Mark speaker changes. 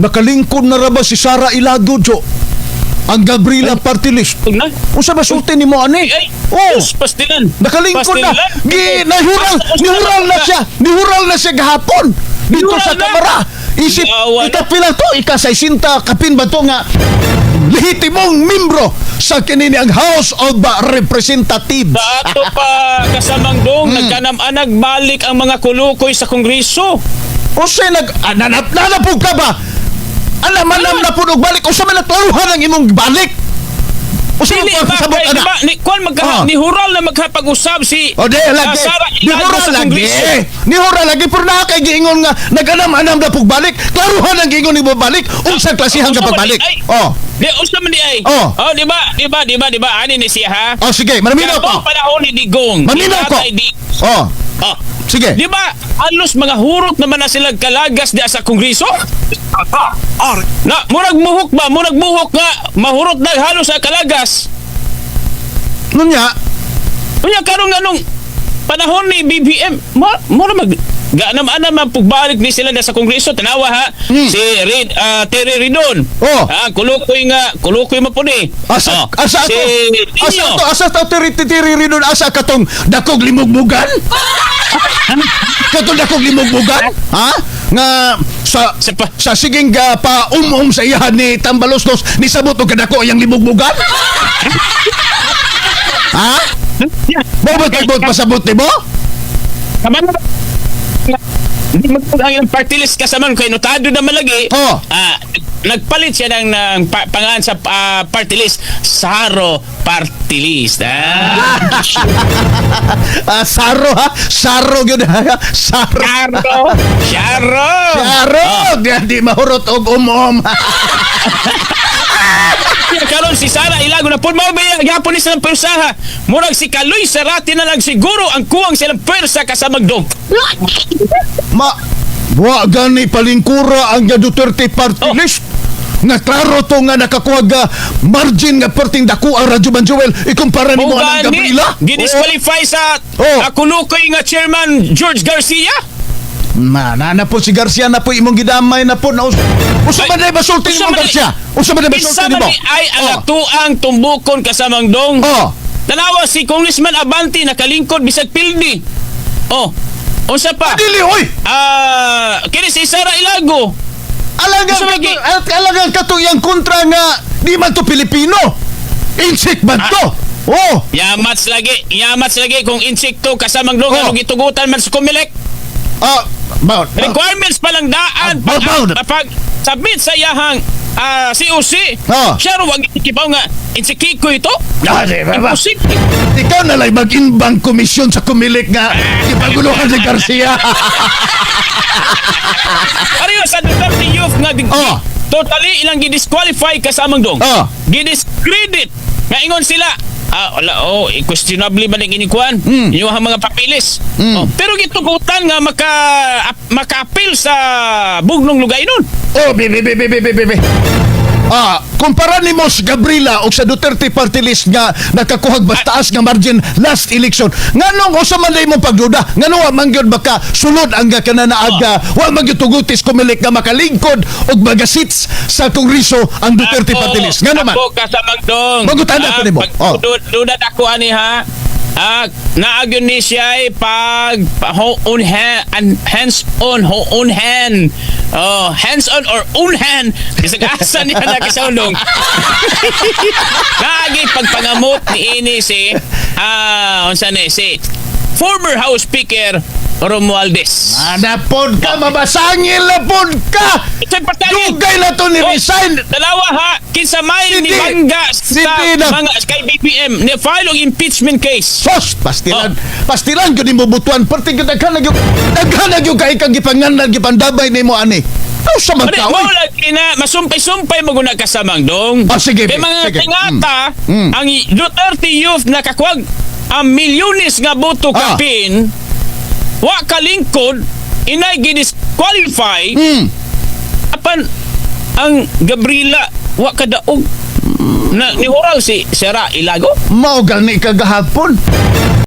Speaker 1: Nakalingkod na ra ba si Sara Ilago, Jo? Ang Gabriela Party List. Unsa ba sulti ni mo ani? Oh,
Speaker 2: pastilan.
Speaker 1: nakalingkod na. Gi nahural, nihural na siya. Nihural na siya gahapon. Dito sa kamera. Isip, ikapila to, ika sa isinta, kapin ba to nga lehitimong membro sa kinini ang House of Representatives.
Speaker 2: Sa ato pa kasamang dong,
Speaker 1: Hmm.
Speaker 2: nagkanam-anag balik ang mga kulukoy sa kongreso.
Speaker 1: O siya nag... Ah, nanap, nanapog ka ba? Alam, alam na po balik. O siya man natuluhan ang imong balik.
Speaker 2: Dili
Speaker 1: man pasabot
Speaker 2: kay
Speaker 1: ka na.
Speaker 2: ni kwan magka
Speaker 1: Ah.
Speaker 2: ni hural na magkapag-usab si
Speaker 1: O di, lagi.
Speaker 2: ah, Sara
Speaker 1: Ni
Speaker 2: Ilago
Speaker 1: hura
Speaker 2: sa
Speaker 1: lagi. Ni hura lagi. Pero na kay giingon nga, nag-anam-anam na pong balik. Klaruhan ang giingon ni balik. Unsang klasihan ka
Speaker 2: Usa
Speaker 1: pagbalik.
Speaker 2: di-.
Speaker 1: Oh.
Speaker 2: Di usa man di ay.
Speaker 1: Oh.
Speaker 2: Oh, di ba? Di ba? Di ba? Di ba? Ani ni siya ha?
Speaker 1: Oh, sige. Manaminaw ko.
Speaker 2: Kaya panahon ni Digong.
Speaker 1: Maminaw
Speaker 2: ni
Speaker 1: ko.
Speaker 2: Dig-
Speaker 1: Oh.
Speaker 2: Oh.
Speaker 1: Sige.
Speaker 2: Di ba? Halos mga hurot naman na sila kalagas di sa kongreso? Na, murag muhok ba? Murag muhok nga. Mahurot na halos sa kalagas.
Speaker 1: Nunya,
Speaker 2: Kanya karon nga nung panahon ni BBM, na mag ganam ana man pagbalik ni sila sa kongreso tanawa ha
Speaker 1: Hmm.
Speaker 2: si Red uh, Terry Ridon
Speaker 1: Oh.
Speaker 2: ha kulukoy nga kulukoy mo po ni
Speaker 1: asa,
Speaker 2: Oh,
Speaker 1: asa
Speaker 2: si
Speaker 1: to, asa to, asa to, tiri-tiri rin asa katong dakog limugmugan? katong dakog limugmugan? Ha? Nga, sa,
Speaker 2: Sa pa-
Speaker 1: sa siging ga pa umum sa iyahan ni Tambaloslos, ni sabot o kadako yung limugmugan? ha? Mo ba tagbot pasabot ni mo?
Speaker 2: Kaman Hindi mo ang ilang party list kasaman kay notado na malagi.
Speaker 1: Oh.
Speaker 2: Ah, nagpalit siya ng, ng pa, pangalan sa ah, party list Saro Party List. Ah.
Speaker 1: Ah, Saro ha? Saro yun ha? Saro.
Speaker 2: Saro. Saro.
Speaker 1: Saro! Di, di mahurot og umum.
Speaker 2: Karon si Sara Ilago na pud mao ba gyapon ni silang pwersaha. Murag si Kaloy Sarati na lang siguro ang kuwang silang pwersa kasamang dog.
Speaker 1: Ma, wa gani palingkura ang Duterte party
Speaker 2: Oh.
Speaker 1: list. Nga klaro to nga nakakuha ga margin nga perting dako ang Radyo Banjuel ikumpara ni mo
Speaker 2: O
Speaker 1: ang Gabriela.
Speaker 2: gidisqualify sa
Speaker 1: Oh.
Speaker 2: kulukoy nga chairman George Garcia.
Speaker 1: Ma, na po si Garcia na po imong gidamay na po na us usa man
Speaker 2: Ay,
Speaker 1: na basulti ni
Speaker 2: usa
Speaker 1: mo
Speaker 2: man
Speaker 1: Garcia. Usa man na basulti
Speaker 2: Isa
Speaker 1: ni mo.
Speaker 2: man ni ay ang
Speaker 1: Oh.
Speaker 2: atuang tumbukon kasamang dong.
Speaker 1: Oh.
Speaker 2: Tanawa si Congressman Abanti nakalingkod bisag pildi. Oh. Unsa pa?
Speaker 1: Dili oy.
Speaker 2: Ah, kini si Sara Ilago.
Speaker 1: Alagang kato, alagang kato yang kontra nga di man to Pilipino. Insik man to.
Speaker 2: Ah.
Speaker 1: Oh.
Speaker 2: Yamats lagi, yamats lagi kung insekto kasamang dong
Speaker 1: Oh.
Speaker 2: ano gitugutan man sa Comelec.
Speaker 1: Ah, ba,
Speaker 2: Requirements pa lang daan
Speaker 1: Ah,
Speaker 2: pag,
Speaker 1: na.
Speaker 2: pag submit sa iyahang ah, COC.
Speaker 1: Oh.
Speaker 2: Siya wag ikipaw nga insekiko ito.
Speaker 1: Ah, di ba, ba?
Speaker 2: Imposible.
Speaker 1: Ikaw na lang mag-inbang komisyon sa kumilik nga ipaguluhan si Garcia.
Speaker 2: Ariyo sa Duterte Youth nga di,
Speaker 1: Oh.
Speaker 2: totally ilang gidisqualify kasamang dong.
Speaker 1: Oh.
Speaker 2: Gidiscredit. Nga ingon sila. Ah, wala, oh, questionable ba ning inikuan?
Speaker 1: Mm.
Speaker 2: Inyong mga papilis.
Speaker 1: Mm.
Speaker 2: Oh, pero gitugutan nga maka ap- maka-appeal sa bugnong lugay nun.
Speaker 1: oh, bibi, bibi, bibi, bibi. Ah, kumpara ni mo si Gabriela o sa Duterte party list nga nakakuhag mas taas nga margin last election. Nganong usa man day mo pagduda? Ngano wa man gyud baka sulod ang kananaaga, wa man gyud tugutis kumilik nga makalingkod og mga seats sa kongreso ang Duterte party list. Ngano man?
Speaker 2: Ako kasamang dong.
Speaker 1: Magutan ako nimo. Oh.
Speaker 2: Dudat ako ani ha. Ah, naagyon ni siya ay pag pa, ho, and hands on, ho, on hand. Oh, hands on or on hand. Bisag asa niya na kisaulong. Naagi pagpangamot ni ini si ah, unsa ni si former House Speaker Romualdez.
Speaker 1: Ana pod ka mabasangil na pod ka.
Speaker 2: Ito'y patangin.
Speaker 1: Dugay na to ni
Speaker 2: Oh,
Speaker 1: resign.
Speaker 2: Dalawa ha, kinsa may
Speaker 1: Hindi.
Speaker 2: ni Bangga sa mga kay BPM ni file og impeachment case.
Speaker 1: Sos, pastilan.
Speaker 2: Oh.
Speaker 1: Pastilan ko ni mo butuan. Perti ka daghan na gyud. Daghan na gyud kay kang gipanganan gipandabay nimo ani. Ano sa
Speaker 2: Ano
Speaker 1: magkaoy?
Speaker 2: mo lagi na masumpay-sumpay mo guna kasamang dong.
Speaker 1: Ah, sige,
Speaker 2: Kay mga
Speaker 1: sige.
Speaker 2: tingata,
Speaker 1: Mm. Mm.
Speaker 2: ang Duterte youth nakakuwag ang milyones nga boto
Speaker 1: Ah.
Speaker 2: Wa kalingkod, inay gidisqualify,
Speaker 1: Hmm.
Speaker 2: apan ang Gabriela wa kadaog na ni Horal si Sera Ilago.
Speaker 1: Mao gani kagahapon.